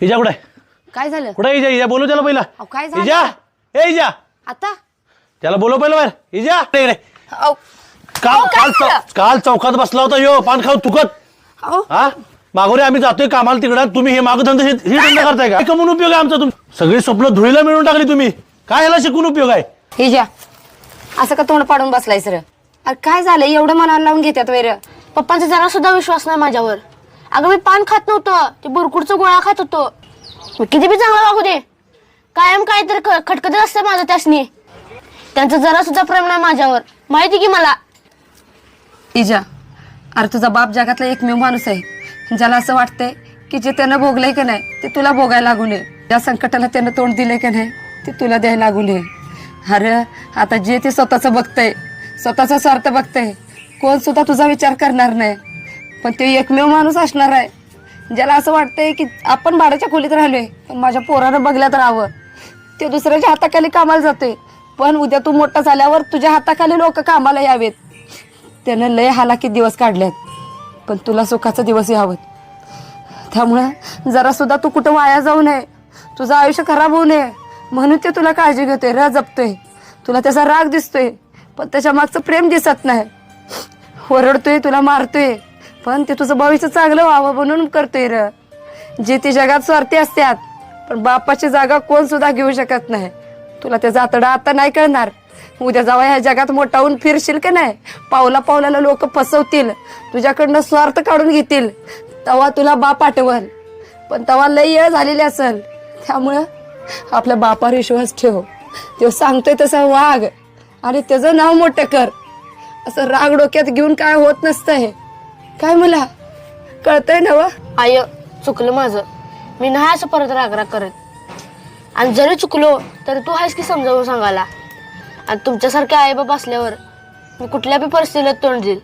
हिजा कुठे? काय झालं? कुठे हिजा हिजा बोलव त्याला पहिला. अहो, काय झालं? हिजा ए हिजा आता? त्याला बोलव पहिलं बाहेर. हिजा इकडे, इकडे. अहो, काल अहो, काय काल चौ- झालं? काल चौकात बसला होता यो पान खाऊ तुकत अहो, हा? मागोरे आम्ही जातोय कामाला तिकडं. तुम्ही हे मागधंदा हे हे धंदा करताय का? काय कमवून उपयोग आहे आमचा तुम्ही सगळी स्वप्न धुळीला मिळून टाकली तुम्ही. काय ह्याला शिकून उपयोग आहे? हे ज्या असं का तोंड पाडून बसलाय सर अरे काय झालं? एवढं मनाला लावून घेतात वैर. पप्पांचा जरा सुद्धा विश्वास नाही माझ्यावर. अगं मी पान खात नव्हतं. ते बुरकुडचं गोळा खात होतो. मी किती बी चांगला वागू दे. कायम काहीतरी ख- खटकत असतं माझं त्यासनी. त्यांचं जरा सुद्धा प्रेम नाही माझ्यावर. माहिती की मला? इजा अरे तुझा बाप जगातला एकमेव माणूस आहे. ज्याला असं वाटतंय की जे त्यानं भोगलंय की नाही ते तुला भोगायला लागू नये. ज्या संकटाला त्यानं तोंड दिलंय की नाही ते तुला द्यायला लागू नये. अरे आता जे ते स्वतःचं बघतंय स्वतःचा स्वार्थ बघतंय कोण सुद्धा तुझा विचार करणार नाही. पण ते एकमेव माणूस असणार आहे. ज्याला असं वाटतंय की आपण भाड्याच्या खोलीत राहिलोय पण माझ्या पोरानं बघल्यात राहावं ते दुसऱ्याच्या हाताखाली कामाला जाते पण उद्या तू मोठा झाल्यावर तुझ्या हाताखाली लोक कामाला यावेत. त्यानं लय हालाकी दिवस काढल्यात पण तुला सुखाचा दिवस यावं त्यामुळं जरा सुद्धा तू कुठं वाया जाऊ नये. तुझं आयुष्य खराब होऊ नये. म्हणून ते तुला काळजी घेतोय र जपतोय. तुला त्याचा राग दिसतोय पण त्याच्या मागचं प्रेम दिसत नाही. ओरडतोय तुला मारतोय. पण ते तुझं भविष्य चांगलं व्हावं म्हणून करतोय र. जे ते जगात स्वार्थी असतात पण बापाची जागा कोण सुद्धा घेऊ शकत नाही. तुला त्याचा आतडा आता नाही कळणार. उद्या जावा ह्या जगात मोठा होऊन फिरशील का नाही? पावला पावलाला लोक फसवतील. तुझ्याकडनं स्वार्थ काढून घेतील. तेव्हा तुला बाप आठवल. पण तेव्हा लय येळ झालेली असेल. त्यामुळं आपल्या बापावर विश्वास ठेव. तो सांगतोय तसं वाघ. आणि त्याचं नाव मोठं कर. असं राग डोक्यात घेऊन काय होत नसतं हे. काय मला? कळतंय ना वा? आय चुकलं माझं. मी नाही असं परत रागराग करत. आणि जरी चुकलो तरी तू आहेस की समजावून सांगायला? आणि तुमच्यासारखे आई बाबा असल्यावर मी कुठल्या बी परिस्थितीला तोंड देईल.